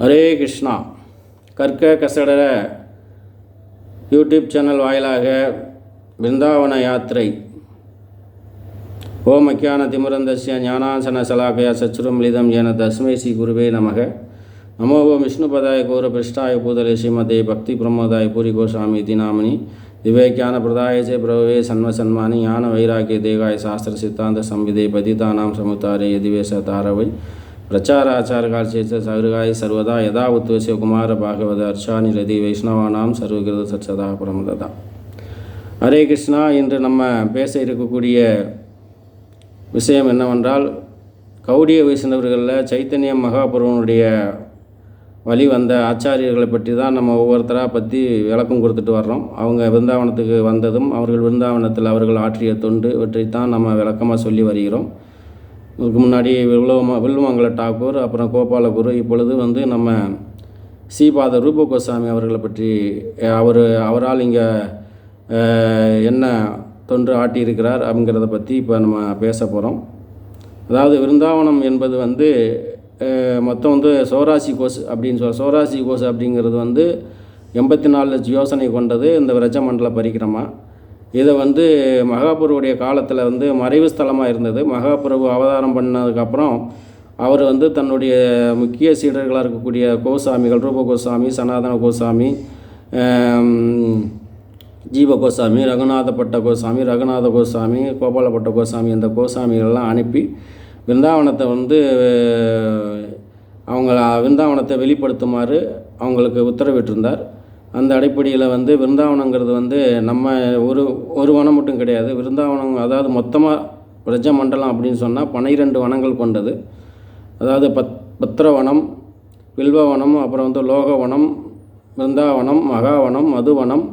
ஹரே கிருஷ்ணா. கற்க கசடர YouTube channel வாயிலாக பிருந்தாவன யாத்திரை. ஓம் அக்கியான திமுரந்தஸ்ய ஞானாசன சலாகய சச்சுரமிலிதம் என தஸ்மை ஸ்ரீ குருவே நமக. நமோ ஓம் விஷ்ணுபதாய கோர பிருஷ்டாய பூதலே ஸ்ரீமதே பக்தி பிரமோதாய பூரி கோசாமி இதி நாமினி திவ்யஜான பிரதாய சே பிரவே சன்ம சன்மானி. ஞான வைராக்கிய தேகாய சாஸ்திர சித்தாந்த சம்விதே பதிதானாம் சமுத்தாரே எதிவேச தாரவை. பிரச்சாராச்சாரகால்சேச்ச சகருகாய் சர்வதா யதா உத்வசிய குமார பாகவத அர்ச்சானி ரதி வைஷ்ணவானாம் சர்வகிருத சச்சதா பிரமததா. ஹரே கிருஷ்ணா இன்று நம்ம பேச இருக்கக்கூடிய விஷயம் என்னவென்றால் கௌடிய வைஷ்ணவர்களில் சைத்தன்ய மகாபுருவனுடைய வழி வந்த ஆச்சாரியர்களை பற்றி தான் நம்ம ஒவ்வொருத்தராக பற்றி விளக்கம் கொடுத்துட்டு வர்றோம். அவங்க விருந்தாவனத்துக்கு வந்ததும் அவர்கள் விருந்தாவனத்தில் அவர்கள் ஆற்றிய தொண்டு இவற்றைத்தான் நம்ம விளக்கமாக சொல்லி வருகிறோம். இதுக்கு முன்னாடி வில்வம வில்வமங்கல டாகூர் அப்புறம் கோபாலகுரு இப்பொழுது வந்து நம்ம ஸ்ரீபாத ரூப கோஸ்வாமி அவர்களை பற்றி அவர் அவரால் இங்கே என்ன தொன்று ஆட்டியிருக்கிறார் அப்படிங்கிறத பற்றி இப்போ நம்ம பேச போகிறோம் அதாவது விருந்தாவனம் என்பது வந்து மொத்தம் வந்து சோராசி கோஸ் அப்படின்னு சொல் சோராசி கோஸ் அப்படிங்கிறது வந்து எண்பத்தி நாலு லட்சம் யோசனை கொண்டது இந்த விரஜமண்டல பரிக்கிரமா. இதை வந்து மகாபுருவுடைய காலத்தில் வந்து மறைவு ஸ்தலமாக இருந்தது. மகாபிரபு அவதாரம் பண்ணதுக்கப்புறம் அவர் வந்து தன்னுடைய முக்கிய சீடர்களாக இருக்கக்கூடிய கோசாமிகள் ரூப கோசாமி சனாதன கோசாமி ஜீவ கோசாமி ரகுநாதப்பட்ட கோசாமி ரகுநாத கோசாமி கோபாலப்பட்ட கோசாமி இந்த கோசாமிகள்லாம் அனுப்பி விருந்தாவனத்தை வந்து அவங்கள விருந்தாவனத்தை வெளிப்படுத்துமாறு அவங்களுக்கு உத்தரவிட்டிருந்தார். அந்த அடிப்படையில் வந்து விருந்தாவனங்கிறது வந்து நம்ம ஒரு ஒரு வனம் மட்டும் கிடையாது. விருந்தாவனம் அதாவது மொத்தமாக பிரஜ மண்டலம் அப்படின்னு சொன்னால் பன்னிரெண்டு வனங்கள் கொண்டது. அதாவது பத் பத்திரவனம் வில்வவனம் அப்புறம் வந்து லோகவனம் விருந்தாவனம் மகாவனம் மதுவனம்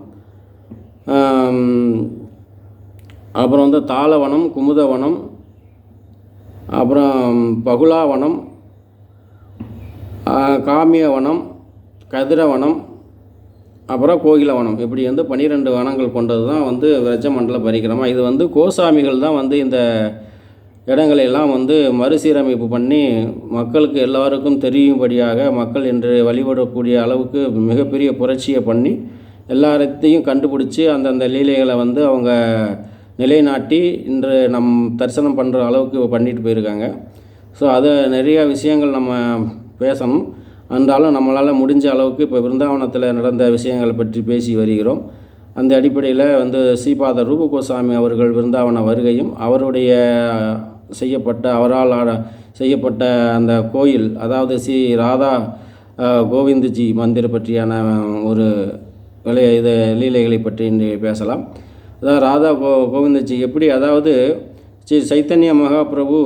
அப்புறம் வந்து தாளவனம் குமுதவனம் அப்புறம் பகுலாவனம் காமியவனம் கதிரவனம் அப்புறம் கோகில வனம். இப்படி வந்து பன்னிரெண்டு வனங்கள் கொண்டது தான் வந்து விரஜமண்டல பரிக்கிரமா. இது வந்து கோசாமிகள் தான் வந்து இந்த இடங்களை எல்லாம் வந்து மறுசீரமைப்பு பண்ணி மக்களுக்கு எல்லாருக்கும் தெரியும்படியாக மக்கள் இன்று வழிபடக்கூடிய அளவுக்கு மிகப்பெரிய புரட்சியை பண்ணி எல்லாத்தையும் கண்டுபிடிச்சி அந்தந்த லீலைகளை வந்து அவங்க நிலைநாட்டி இன்று நம் தரிசனம் பண்ணுற அளவுக்கு பண்ணிட்டு போயிருக்காங்க. ஸோ அதை நிறையா விஷயங்கள் நம்ம பேசணும். என்றாலும் நம்மளால் முடிஞ்ச அளவுக்கு இப்போ பிருந்தாவனத்தில் நடந்த விஷயங்களை பற்றி பேசி வருகிறோம். அந்த அடிப்படையில் வந்து ஸ்ரீபாத ரூபகோசாமி அவர்கள் பிருந்தாவன வருகையும் அவருடைய செய்யப்பட்ட அவரால் ஆட- செய்யப்பட்ட அந்த கோயில் அதாவது ஸ்ரீ ராதா அஹ், கோவிந்தஜி மந்திர் பற்றியான ஒரு விலை இது லீலைகளை பற்றி இன்று பேசலாம். அதாவது ராதா கோ கோவிந்தஜி எப்படி அதாவது ஸ்ரீ சைத்தன்ய மகாபிரபு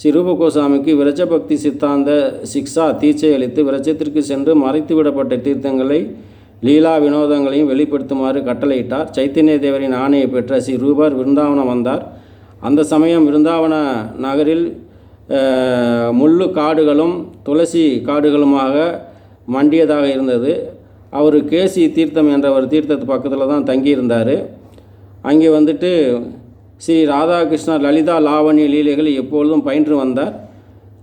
ஸ்ரீ ரூபகோசாமிக்கு விரஜ சித்தாந்த சிக்ஷா தீட்சை அளித்து விரஜத்திற்கு சென்று மறைத்து விடப்பட்ட தீர்த்தங்களை லீலா வினோதங்களையும் வெளிப்படுத்துமாறு கட்டளையிட்டார். சைத்தன்ய தேவரின் ஆணையை பெற்ற ஸ்ரீ ரூபர் விருந்தாவனம் வந்தார். அந்த சமயம் விருந்தாவன நகரில் முள்ளு காடுகளும் துளசி காடுகளுமாக மண்டியதாக இருந்தது. அவர் கேசி தீர்த்தம் என்ற ஒரு தீர்த்தத்து பக்கத்தில் தான் தங்கியிருந்தார். அங்கே வந்துட்டு ஸ்ரீ ராதாகிருஷ்ணர் லலிதா லாவண்ய லீலைகளை எப்பொழுதும் பயின்று வந்தார்.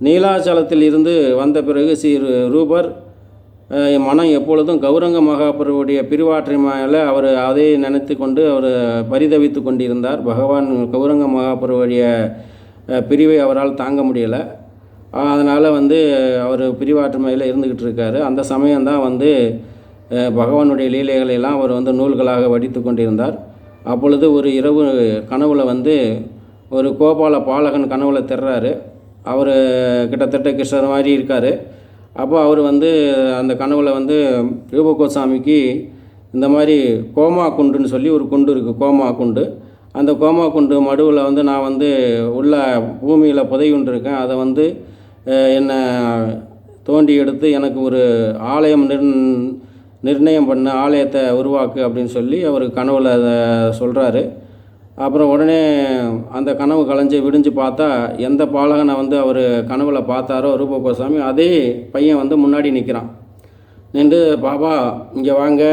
நீலாச்சலத்தில் இருந்து வந்த பிறகு ஸ்ரீ ரூபர் என் மனம் எப்பொழுதும் கௌரங்க மகாபுருவுடைய பிரிவாற்றை மேலே அவர் அதை நினைத்து கொண்டு அவர் பரிதவித்து கொண்டிருந்தார். பகவான் கௌரங்க மகாபுருவுடைய பிரிவை அவரால் தாங்க முடியலை. அதனால் வந்து அவர் பிரிவாற்றுமையில் இருந்துக்கிட்டு இருக்காரு. அந்த சமயம்தான் வந்து பகவானுடைய லீலைகளை எல்லாம் அவர் வந்து நூல்களாக வடித்து கொண்டிருந்தார். அப்பொழுது ஒரு இரவு கனவுல வந்து ஒரு கோபால பாலகன் கனவுல தெர்றாரு. அவர் கிட்டத்தட்ட கிருஷ்ணர் மாதிரி இருக்கார். அப்போ அவர் வந்து அந்த கனவுல வந்து ரூபகோசாமிக்கு இந்த மாதிரி கோமா குண்டுன்னு சொல்லி ஒரு குண்டு இருக்குது கோமா குண்டு. அந்த கோமா குண்டு மடுவில் வந்து நான் வந்து உள்ள பூமியில் புதையுண்டு இருக்கேன் அதை வந்து என்னை தோண்டி எடுத்து எனக்கு ஒரு ஆலயம் நிர் நிர்ணயம் பண்ண ஆலயத்தை உருவாக்கு அப்படின்னு சொல்லி அவர் கனவுல அதை சொல்கிறாரு அப்புறம் உடனே அந்த கனவு கலைஞ்சு விடிஞ்சு பார்த்தா எந்த பாலகனை வந்து அவர் கனவுல பார்த்தாரோ ரூபகோசாமி அதே பையன் வந்து முன்னாடி நிற்கிறான் நின்று பாபா இங்கே வாங்க.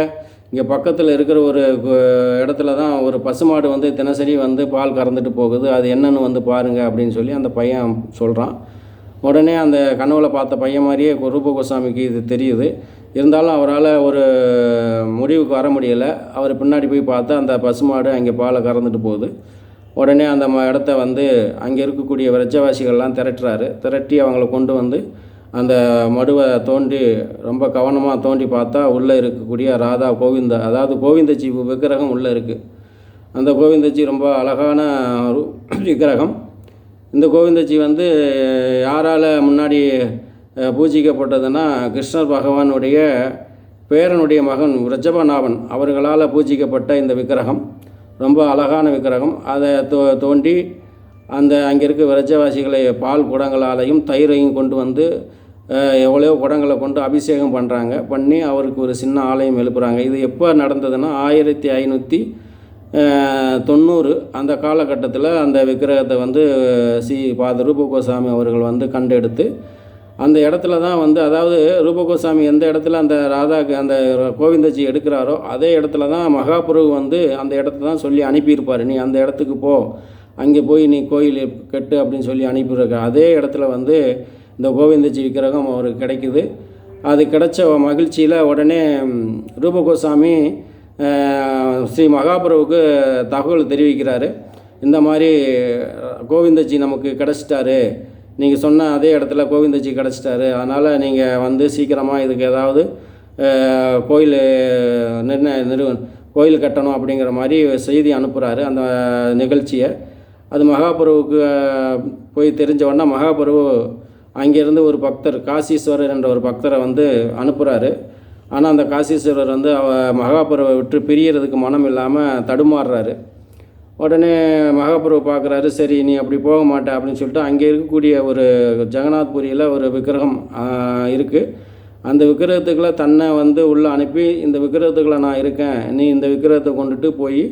இங்கே பக்கத்தில் இருக்கிற ஒரு கு- இடத்துல தான் ஒரு பசுமாடு வந்து தினசரி வந்து பால் கறந்துட்டு போகுது. அது என்னன்னு வந்து பாருங்கள் அப்படின்னு சொல்லி அந்த பையன் சொல்கிறான் உடனே அந்த கனவுல பார்த்த பையன் மாதிரியே ரூபகோசாமிக்கு இது தெரியுது. இருந்தாலும் அவரால் ஒரு முடிவுக்கு வர முடியலை. அவர் பின்னாடி போய் பார்த்தா அந்த பசுமாடு அங்கே பாலை கறந்துட்டு போகுது. உடனே அந்த ம இடத்த வந்து அங்கே இருக்கக்கூடிய விரச்சவாசிகள்லாம் திரட்டுறாரு. திரட்டி அவங்கள கொண்டு வந்து அந்த மடுவை தோண்டி ரொம்ப கவனமாக தோண்டி பார்த்தா உள்ளே இருக்கக்கூடிய ராதா கோவிந்தா அதாவது கோவிந்தஜி விக்கிரகம் உள்ளே இருக்குது அந்த கோவிந்தஜி ரொம்ப அழகான விக்கிரகம். இந்த கோவிந்தஜி வந்து யாரால் முன்னாடி பூஜிக்கப்பட்டதுன்னா கிருஷ்ணர் பகவானுடைய பேரனுடைய மகன் ரஜபநாபன் அவர்களால் பூஜிக்கப்பட்ட இந்த விக்கிரகம். ரொம்ப அழகான விக்கிரகம். அதை தோ தோண்டி அந்த அங்கே இருக்க விரஜவாசிகளை பால் குடங்களாலையும் தயிரையும் கொண்டு வந்து எவ்வளோ குடங்களை கொண்டு அபிஷேகம் பண்ணுறாங்க பண்ணி அவருக்கு ஒரு சின்ன ஆலயம் எழுப்புறாங்க. இது எப்போ நடந்ததுன்னா ஆயிரத்தி ஐநூற்றி தொண்ணூறு அந்த காலகட்டத்தில் அந்த விக்கிரகத்தை வந்து சி. பாத ரூபகோசாமி அவர்கள் வந்து கண்டெடுத்து அந்த இடத்துல தான் வந்து அதாவது ரூபகோசாமி எந்த இடத்துல அந்த ராதாக்கு அந்த கோவிந்தஜி எடுக்கிறாரோ அதே இடத்துல தான் மகாபிரபு வந்து அந்த இடத்த தான் சொல்லி அனுப்பியிருப்பார். நீ அந்த இடத்துக்கு போ. அங்கே போய் நீ கோயில் கட்டு அப்படின்னு சொல்லி அனுப்பியிருக்க அதே இடத்துல வந்து இந்த கோவிந்தஜி விக்கிரகம் அவருக்கு கிடைக்குது. அது கிடைச்ச மகிழ்ச்சியில் உடனே ரூபகோசாமி ஸ்ரீ மகாபுரவுக்கு தகவல் தெரிவிக்கிறாரு. இந்த மாதிரி கோவிந்தஜி நமக்கு கிடச்சிட்டாரு. நீங்கள் சொன்ன அதே இடத்துல கோவிந்தஜி கிடச்சிட்டாரு. அதனால் நீங்கள் வந்து சீக்கிரமாக இதுக்கு ஏதாவது கோயில் நிர்ணய நிறு கோயில் கட்டணும் அப்படிங்கிற மாதிரி செய்தி அனுப்புகிறாரு அந்த நிகழ்ச்சியை. அது மகாபிரபுவுக்கு போய் தெரிஞ்ச உடனே மகாபிரபு அங்கேருந்து ஒரு பக்தர் காசீஸ்வரர் என்ற ஒரு பக்தரை வந்து அனுப்புகிறாரு ஆனால் அந்த காசீஸ்வரர் வந்து அவ மகாபுரவை விட்டு பிரியறதுக்கு மனம் இல்லாமல் தடுமாறுறாரு. உடனே மகாபிரபு பார்க்குறாரு சரி நீ அப்படி போக மாட்டே அப்படின்னு சொல்லிட்டு அங்கே இருக்கக்கூடிய ஒரு ஜெகநாத்புரியில் ஒரு விக்கிரகம் இருக்குது அந்த விக்கிரகத்துக்குள்ளே தன்னை வந்து உள்ளே அனுப்பி இந்த விக்கிரகத்துக்குள்ளே நான் இருக்கேன். நீ இந்த விக்கிரகத்தை கொண்டுட்டு போய்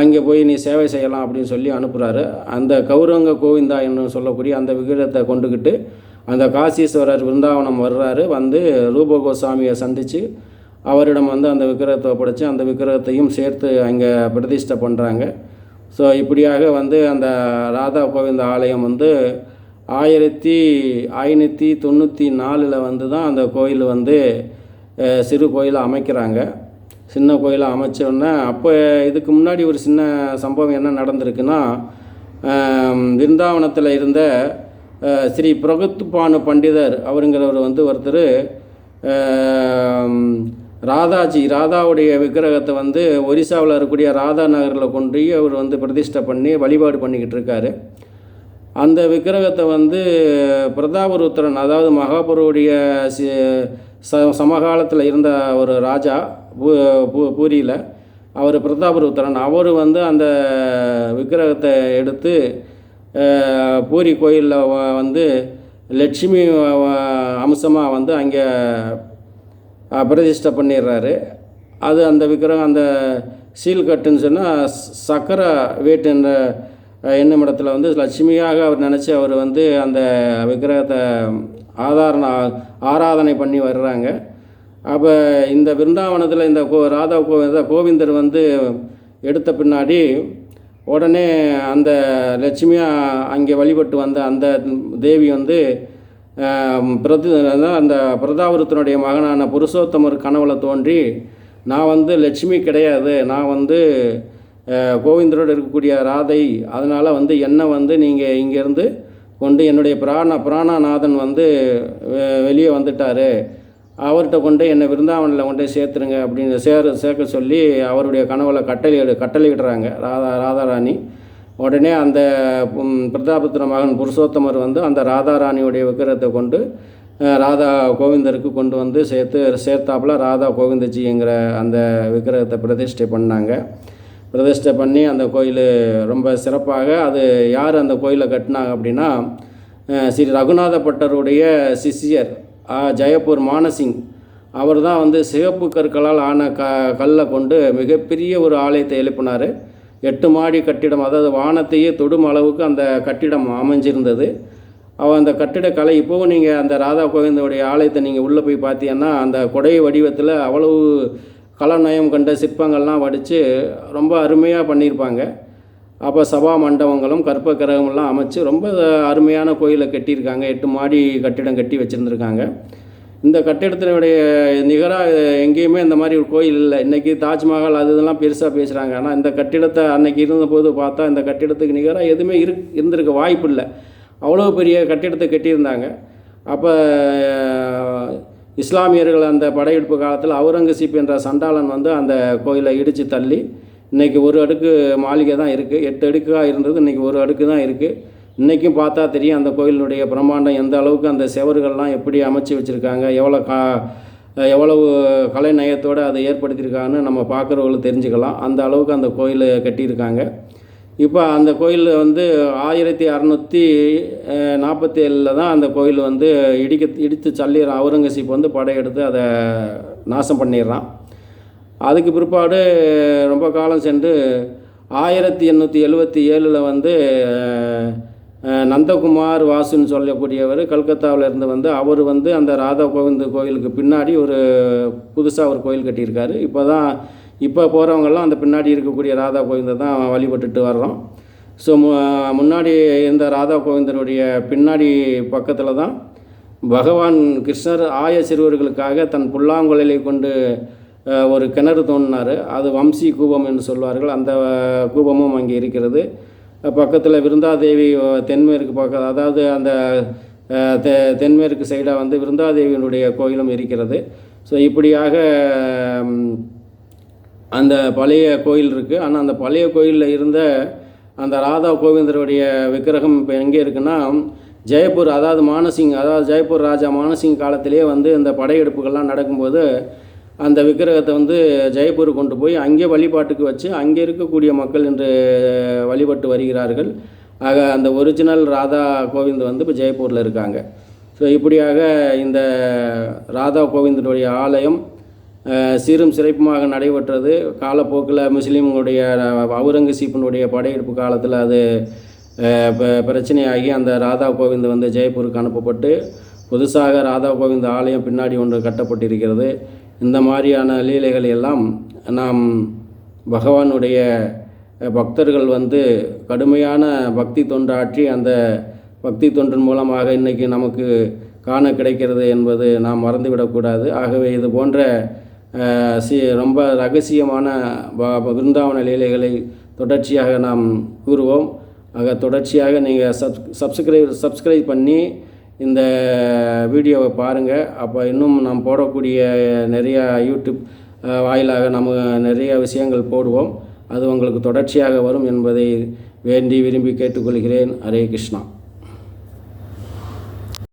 அங்கே போய் நீ சேவை செய்யலாம் அப்படின்னு சொல்லி அனுப்புகிறாரு அந்த கௌரங்க கோவிந்தா என்று சொல்லக்கூடிய அந்த விக்கிரகத்தை கொண்டுக்கிட்டு அந்த காசீஸ்வரர் விருந்தாவனம் வர்றாரு. வந்து ரூபகோசாமியை சந்தித்து அவரிடம் வந்து அந்த விக்கிரகத்தை ஒப்படைச்சு அந்த விக்கிரகத்தையும் சேர்த்து அங்கே பிரதிஷ்டை பண்ணுறாங்க ஸோ இப்படியாக வந்து அந்த ராதா கோவிந்த ஆலயம் வந்து ஆயிரத்தி ஐநூற்றி தொண்ணூற்றி நாலில் வந்து தான் அந்த கோயில் வந்து சிறு கோயிலை அமைக்கிறாங்க. சின்ன கோயிலை அமைச்சோன்னே அப்போ இதுக்கு முன்னாடி ஒரு சின்ன சம்பவம் என்ன நடந்திருக்குன்னா விருந்தாவனத்தில் இருந்த ஸ்ரீ பிரகத்துப்பானு பண்டிதர் அவருங்கிறவர் வந்து ஒருத்தர் ராதாஜி ராதாவுடைய விக்கிரகத்தை வந்து ஒரிசாவில் இருக்கக்கூடிய ராதா நகரில் கொண்டு போய் அவர் வந்து பிரதிஷ்டை பண்ணி வழிபாடு பண்ணிக்கிட்டு இருக்காரு. அந்த விக்கிரகத்தை வந்து பிரதாபருத்திரன் அதாவது மகாபுருடைய சி- ச சமகாலத்தில் இருந்த ஒரு ராஜா பூ பூ- பூரியில் அவர் பிரதாபருத்திரன் அவர் வந்து அந்த விக்கிரகத்தை எடுத்து பூரி கோயிலில் வந்து லட்சுமி அம்சமாக வந்து அங்கே பிரதிஷ்டை பண்ணிடுறாரு அது அந்த விக்கிரகம் அந்த சீல் கட்டுன்னு சொன்னால் சக்கர வீட்டுன்ற என்ற என்னும் இடத்துல வந்து லட்சுமியாக அவர் நினச்சி அவர் வந்து அந்த விக்கிரகத்தை ஆதாரண ஆராதனை பண்ணி வர்றாங்க. அப்போ இந்த விருந்தாவனத்தில் இந்த கோ ராதா கோ கோவிந்தர் வந்து எடுத்த பின்னாடி உடனே அந்த லட்சுமியாக அங்கே வழிபட்டு வந்த அந்த தேவி வந்து பிரதி அந்த பிரதாபுரத்தினுடைய மகனான புருஷோத்தமர் கனவுல தோன்றி நான் வந்து லட்சுமி கிடையாது. நான் வந்து கோவிந்தரோடு இருக்கக்கூடிய ராதை. அதனால் வந்து என்னை வந்து நீங்கள் இங்கேருந்து கொண்டு என்னுடைய பிராண பிராணநாதன் வந்து வெ- வெளியே வந்துட்டார். அவர்கிட்ட கொண்டு என்னை விருந்தாவனில் கொண்டு சேர்த்துருங்க அப்படின்னு சேர சேர்க்க சொல்லி அவருடைய கனவுல கட்டளை கட்டளையிடுறாங்க. ராதா ராதாராணி. உடனே அந்த பிரதாபத்திர மகன் புருஷோத்தமர் வந்து அந்த ராதாராணியுடைய விக்கிரகத்தை கொண்டு ராதா கோவிந்தருக்கு கொண்டு வந்து சேர்த்து சேர்த்தாப்புல ராதா கோவிந்தஜிங்கிற அந்த விக்கிரகத்தை பிரதிஷ்டை பண்ணாங்க. பிரதிஷ்டை பண்ணி அந்த கோயில் ரொம்ப சிறப்பாக அது யார் அந்த கோயிலை கட்டினாங்க அப்படின்னா ஸ்ரீ ரகுநாத பட்டருடைய சிஷியர் ஜெயப்பூர் மானசிங். அவர் தான் வந்து சிவப்பு கற்களால் ஆன க கல்லை கொண்டு மிகப்பெரிய ஒரு ஆலயத்தை எழுப்பினார். எட்டு மாடி கட்டிடம் அதாவது வானத்தையே தொடும் அளவுக்கு அந்த கட்டிடம் அமைஞ்சிருந்தது. அவள் அந்த கட்டிடக்கலை இப்போவும் நீங்கள் அந்த ராதா கோவிந்தோடைய ஆலயத்தை நீங்கள் உள்ளே போய் பார்த்தீங்கன்னா அந்த கொடை வடிவத்தில் அவ்வளவு கலநயம் கண்ட சிற்பங்கள்லாம் வடித்து ரொம்ப அருமையாக பண்ணியிருப்பாங்க. அப்போ சபா மண்டபங்களும் கற்ப கிரகமெல்லாம் அமைச்சு ரொம்ப அருமையான கோயிலை கட்டியிருக்காங்க. எட்டு மாடி கட்டிடம் கட்டி வச்சுருந்துருக்காங்க. இந்த கட்டிடத்தினுடைய நிகராக எங்கேயுமே இந்த மாதிரி ஒரு கோயில் இல்லை. இன்றைக்கி தாஜ்மஹால் அது இதெல்லாம் பெருசாக பேசுகிறாங்க ஆனால் இந்த கட்டிடத்தை அன்னைக்கு இருந்தபோது பார்த்தா இந்த கட்டிடத்துக்கு நிகராக எதுவுமே இரு இருந்திருக்க வாய்ப்பு இல்லை. அவ்வளோ பெரிய கட்டிடத்தை கட்டியிருந்தாங்க. அப்போ இஸ்லாமியர்கள் அந்த படையெடுப்பு காலத்தில் அவுரங்கசீப் என்ற சண்டாளன் வந்து அந்த கோயிலை இடித்து தள்ளி இன்றைக்கி ஒரு அடுக்கு மாளிகை தான் இருக்குது எட்டு அடுக்காக இருந்தது இன்றைக்கி ஒரு அடுக்கு தான் இருக்குது இன்றைக்கும் பார்த்தா தெரியும் அந்த கோயிலினுடைய பிரம்மாண்டம் எந்த அளவுக்கு அந்த செவர்கள்லாம் எப்படி அமைச்சு வச்சுருக்காங்க எவ்வளோ கா எவ்வளவு கலை நயத்தோடு அதை ஏற்படுத்தியிருக்காங்கன்னு நம்ம பார்க்குறவங்களும் தெரிஞ்சுக்கலாம். அந்த அளவுக்கு அந்த கோயில் கட்டியிருக்காங்க. இப்போ அந்த கோயில் வந்து ஆயிரத்தி அறநூற்றி நாற்பத்தி ஏழில் தான் அந்த கோயில் வந்து இடிக்க இடித்து தள்ளிடுறான் அவுரங்கசீப் வந்து படையெடுத்து அதை நாசம் பண்ணிடுறான். அதுக்கு பிற்பாடு ரொம்ப காலம் சென்று ஆயிரத்தி எண்ணூற்றி எழுபத்தி ஏழில் வந்து நந்தகுமார் வாசுன்னு சொல்லக்கூடியவர் கல்கத்தாவில் இருந்து வந்து அவர் வந்து அந்த ராதா கோவிந்த் கோயிலுக்கு பின்னாடி ஒரு புதுசாக ஒரு கோயில் கட்டியிருக்காரு. இப்போ தான் இப்போ போகிறவங்கெல்லாம் அந்த பின்னாடி இருக்கக்கூடிய ராதா கோவிந்தை தான் வழிபட்டுட்டு வர்றோம். ஸோ மு முன்னாடி இருந்த ராதா கோவிந்தனுடைய பின்னாடி பக்கத்தில் தான் பகவான் கிருஷ்ணர் ஆய சிறுவர்களுக்காக தன் புல்லாங்குழலை கொண்டு ஒரு கிணறு தோண்டினார். அது வம்சி கூபம் என்று சொல்வார்கள். அந்த கூபமும் அங்கே இருக்கிறது. பக்கத்தில் விருந்தாதேவி தென்மேற்கு பக்கம் அதாவது அந்த தெ தென்மேற்கு சைடாக வந்து விருந்தாதேவியினுடைய கோயிலும் இருக்கிறது. ஸோ இப்படியாக அந்த பழைய கோயில் இருக்குது ஆனால் அந்த பழைய கோயிலில் இருந்த அந்த ராதா கோவிந்தருடைய விக்கிரகம் இப்போ எங்கே இருக்குன்னா ஜெயப்பூர் அதாவது மானசிங் அதாவது ஜெயப்பூர் ராஜா மானசிங் காலத்திலே வந்து இந்த படையெடுப்புகள்லாம் நடக்கும்போது அந்த விக்கிரகத்தை வந்து ஜெயப்பூர் கொண்டு போய் அங்கே வழிபாட்டுக்கு வச்சு அங்கே இருக்கக்கூடிய மக்கள் இன்று வழிபட்டு வருகிறார்கள். ஆக அந்த ஒரிஜினல் ராதா கோவிந்த் வந்து இப்போ ஜெயப்பூரில் இருக்காங்க. ஸோ இப்படியாக இந்த ராதா கோவிந்தனுடைய ஆலயம் சீரும் சிறப்புமாக நடைபெற்றது. காலப்போக்கில் முஸ்லீம்களுடைய அவுரங்கசீப்பினுடைய படையெடுப்பு காலத்தில் அது ப- பிரச்சனையாகி அந்த ராதா கோவிந்த் வந்து ஜெயப்பூருக்கு அனுப்பப்பட்டு புதுசாக ராதா கோவிந்த் ஆலயம் பின்னாடி ஒன்று கட்டப்பட்டிருக்கிறது. இந்த மாதிரியான லீலைகளை எல்லாம் நாம் பகவானுடைய பக்தர்கள் வந்து கடுமையான பக்தி தொண்டாற்றி அந்த பக்தி தொண்டின் மூலமாக இன்றைக்கி நமக்கு காண கிடைக்கிறது என்பது நாம் மறந்துவிடக்கூடாது. ஆகவே இது போன்ற சி ரொம்ப ரகசியமான ப- லீலைகளை தொடர்ச்சியாக நாம் கூறுவோம். ஆக தொடர்ச்சியாக நீங்கள் சப் சப்ஸ்கிரைப் சப்ஸ்கிரைப் பண்ணி இந்த வீடியோவை பாருங்கள் அப்போ இன்னும் நாம் போடக்கூடிய நிறையா யூடியூப் வாயிலாக நம்ம நிறைய விஷயங்கள் போடுவோம். அது உங்களுக்கு தொடர்ச்சியாக வரும் என்பதை வேண்டி விரும்பி கேட்டுக்கொள்கிறேன். ஹரே கிருஷ்ணா.